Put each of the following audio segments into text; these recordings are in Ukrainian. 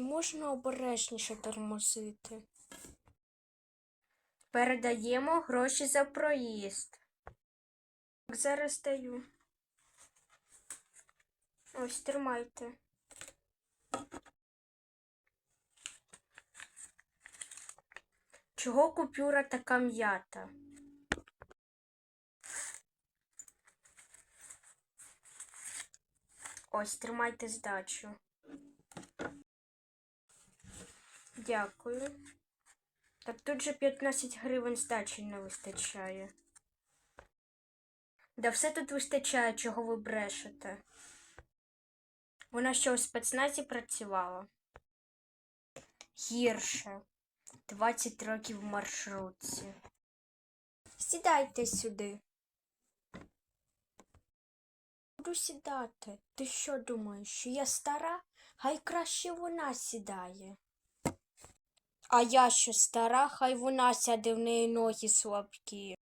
можна обережніше тормозити? Передаємо гроші за проїзд. Так, Зараз даю. Ось тримайте. Чого купюра така м'ята? Ось, тримайте здачу. Дякую. Так тут же 15 гривень здачі не вистачає. Да все тут вистачає, чого ви брешете. Вона що у спецназі працювала? Гірше. 20 років в маршрутці. Сідайте сюди. Буду сідати. Ти що думаєш, що я стара? Хай краще вона сідає. А я що стара, хай вона сяде в неї ноги слабкі.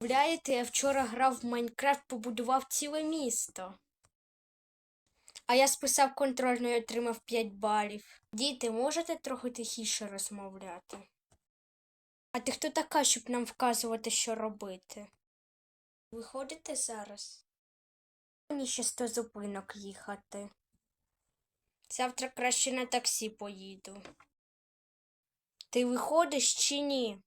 Уявляєте, я вчора грав в Майнкрафт, побудував ціле місто. А я списав контрольну і отримав 5 балів. Діти, можете трохи тихіше розмовляти? А ти хто така, щоб нам вказувати, що робити? Виходите зараз? Мені ще сто зупинок їхати. Завтра краще на таксі поїду. Ти виходиш чи ні?